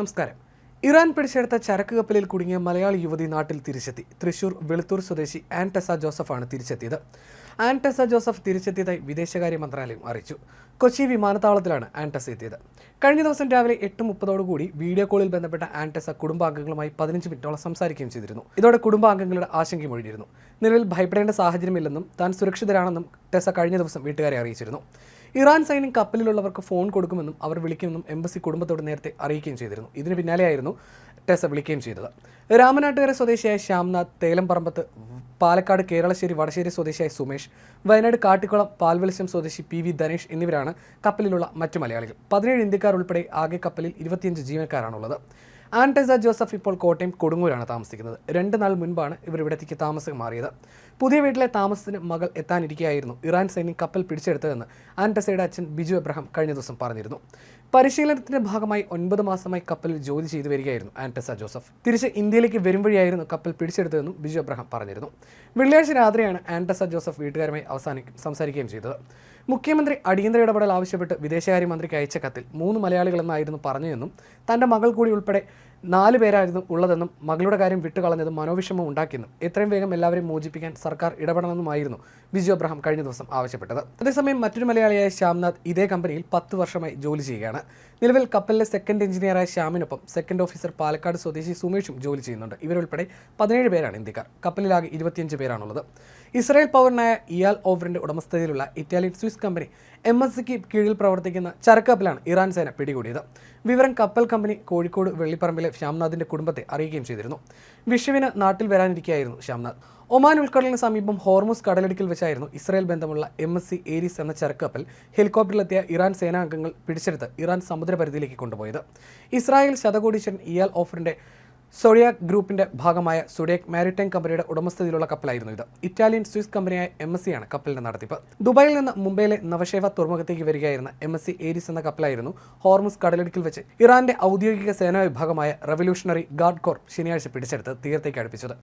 നമസ്കാരം. ഇറാൻ പിടിച്ചെടുത്ത ചരക്ക് കപ്പലിൽ കുടുങ്ങിയ മലയാളി യുവതി നാട്ടിൽ തിരിച്ചെത്തി. തൃശൂർ വെളുത്തൂർ സ്വദേശി ആൻ ടെസ ജോസഫാണ് തിരിച്ചെത്തിയത്. ആൻടെസ ജോസഫ് തിരിച്ചെത്തിയതായി വിദേശകാര്യ മന്ത്രാലയം അറിയിച്ചു. കൊച്ചി വിമാനത്താവളത്തിലാണ് ആൻ ടെസ എത്തിയത്. കഴിഞ്ഞ ദിവസം രാവിലെ എട്ട് മുപ്പതോടുകൂടി വീഡിയോ കോളിൽ ബന്ധപ്പെട്ട ആൻടെസ കുടുംബാംഗങ്ങളുമായി പതിനഞ്ച് മിനിറ്റോളം സംസാരിക്കുകയും ചെയ്തിരുന്നു. ഇതോടെ കുടുംബാംഗങ്ങളുടെ ആശങ്കയും ഒഴിഞ്ഞിരുന്നു. നിലവിൽ ഭയപ്പെടേണ്ട സാഹചര്യമില്ലെന്നും താൻ സുരക്ഷിതരാണെന്നും ടെസ കഴിഞ്ഞ ദിവസം വീട്ടുകാരെ അറിയിച്ചിരുന്നു. ഇറാൻ സൈന്യം കപ്പലിലുള്ളവർക്ക് ഫോൺ കൊടുക്കുമെന്നും അവർ വിളിക്കുമെന്നും എംബസി കുടുംബത്തോട് നേരത്തെ അറിയിക്കുകയും ചെയ്തിരുന്നു. ഇതിന് പിന്നാലെയായിരുന്നു ടെസ വിളിക്കുകയും ചെയ്തത്. രാമനാട്ടുകര സ്വദേശിയായ ശ്യാംനാഥ് തേലംപറമ്പത്ത് പാലക്കാട് കേരളശ്ശേരി വടശ്ശേരി സ്വദേശിയായ സുമേഷ് വയനാട് കാട്ടിക്കുളം പാൽവെളിച്ചം സ്വദേശി പി വി ധനേഷ് എന്നിവരാണ് കപ്പലിലുള്ള മറ്റു മലയാളികൾ. പതിനേഴ് ഇന്ത്യക്കാർ ഉൾപ്പെടെ ആകെ കപ്പലിൽ ഇരുപത്തിയഞ്ച് ജീവനക്കാരാണുള്ളത്. ആൻടെസ ജോസഫ് ഇപ്പോൾ കോട്ടയം കൊടുങ്ങൂരാണ് താമസിക്കുന്നത്. രണ്ട് നാൾ മുൻപാണ് ഇവർ ഇവിടത്തേക്ക് താമസം മാറിയത്. പുതിയ വീട്ടിലെ താമസത്തിന് മകൾ എത്താനിരിക്കുകയായിരുന്നു ഇറാൻ സൈന്യം കപ്പൽ പിടിച്ചെടുത്തതെന്ന് ആന്റസയുടെ അച്ഛൻ ബിജു എബ്രഹാം കഴിഞ്ഞ ദിവസം പറഞ്ഞിരുന്നു. പരിശീലനത്തിന്റെ ഭാഗമായി ഒൻപത് മാസമായി കപ്പലിൽ ജോലി ചെയ്തു വരികയായിരുന്നു ആന്റസ ജോസഫ്. തിരിച്ച് ഇന്ത്യയിലേക്ക് വരും വഴിയായിരുന്നു കപ്പൽ പിടിച്ചെടുത്തതെന്നും ബിജു എബ്രഹാം പറഞ്ഞിരുന്നു. വെള്ളിയാഴ്ച രാത്രിയാണ് ആന്റസ ജോസഫ് വീട്ടുകാരുമായി അവസാനിക്കും സംസാരിക്കുകയും ചെയ്തത്. മുഖ്യമന്ത്രി അടിയന്തര ഇടപെടൽ ആവശ്യപ്പെട്ട് വിദേശകാര്യമന്ത്രിക്ക് അയച്ച കത്തിൽ മൂന്ന് മലയാളികളെന്നായിരുന്നു പറഞ്ഞതെന്നും തന്റെ മകൾ കൂടി ഉൾപ്പെടെ നാല് പേരായിരുന്നു ഉള്ളതെന്നും മകളുടെ കാര്യം വിട്ടുകളഞ്ഞതും മനോവിഷമം ഉണ്ടാക്കിയെന്നും എത്രയും വേഗം എല്ലാവരെയും മോചിപ്പിക്കാൻ സർക്കാർ ഇടപെടണമെന്നുമായിരുന്നു ബിജു അബ്രഹാം കഴിഞ്ഞ ദിവസം ആവശ്യപ്പെട്ടത്. അതേസമയം മറ്റൊരു മലയാളിയായ ശ്യാംനാഥ് ഇതേ കമ്പനിയിൽ പത്ത് വർഷമായി ജോലി ചെയ്യുകയാണ്. നിലവിൽ കപ്പലിലെ സെക്കൻഡ് എഞ്ചിനീയറായ ശ്യാമിനൊപ്പം സെക്കൻഡ് ഓഫീസർ പാലക്കാട് സ്വദേശി സുമേഷും ജോലി ചെയ്യുന്നുണ്ട്. ഇവരുൾപ്പെടെ പതിനേഴ് പേരാണ് ഇന്ത്യക്കാർ. കപ്പലിലാകെ ഇരുപത്തിയഞ്ച് പേരാണുള്ളത്. ഇസ്രായേൽ പൗരനായ ഇയാൽ ഓവറിന്റെ ഉടമസ്ഥതയിലുള്ള Italian Swiss company M S സിക്ക് കീഴിൽ പ്രവർത്തിക്കുന്ന ചരക്കപ്പലാണ് ഇറാൻ സേന പിടികൂടിയത്. വിവരം കപ്പൽ കമ്പനി കോഴിക്കോട് വെള്ളിപ്പറമ്പിലെ ശ്യാംനാഥിന്റെ കുടുംബത്തെ അറിയിക്കുകയും ചെയ്തിരുന്നു. വിഷുവിന് നാട്ടിൽ വരാനിരിക്കുകയായിരുന്നു ശ്യാംനാഥ്. ഒമാൻ ഉൾക്കടലിന് സമീപം ഹോർമുസ് കടലിടുക്കിൽ വെച്ചായിരുന്നു ഇസ്രായേൽ ബന്ധമുള്ള എം എസ് സി ഏരീസ് എന്ന ചരക്കപ്പൽ ഹെലികോപ്റ്ററിലെത്തിയ ഇറാൻ സേനാംഗങ്ങൾ പിടിച്ചെടുത്ത് ഇറാൻ സമുദ്രപരിധിയിലേക്ക് കൊണ്ടുപോയത്. ഇസ്രായേൽ ശതകോടീശ്വരൻ ഇയാൽ ഓഫറിന്റെ സൊഡിയാക് ഗ്രൂപ്പിന്റെ ഭാഗമായ സൊഡിയാക് മാരിടൈം കമ്പനിയുടെ ഉടമസ്ഥതയിലുള്ള കപ്പലായിരുന്നു ഇത്. ഇറ്റാലിയൻ സ്വിസ് കമ്പനിയായ എം എസ് സിയാണ് കപ്പലിന്റെ നടത്തിപ്പ്. ദുബായിൽ നിന്ന് മുംബൈയിലെ നവശേവ തുറമുഖത്തേക്ക് വരികയായിരുന്ന എം എസ് സി ഏരിസ് എന്ന കപ്പലായിരുന്നു ഹോർമുസ് കടലിടുക്കിൽ വെച്ച് ഇറാന്റെ ഔദ്യോഗിക സേനാ വിഭാഗമായ റവല്യൂഷണറി ഗാർഡ് കോർ ശനിയാഴ്ച പിടിച്ചെടുത്ത് തീരത്തേക്ക് അടുപ്പിച്ചത്.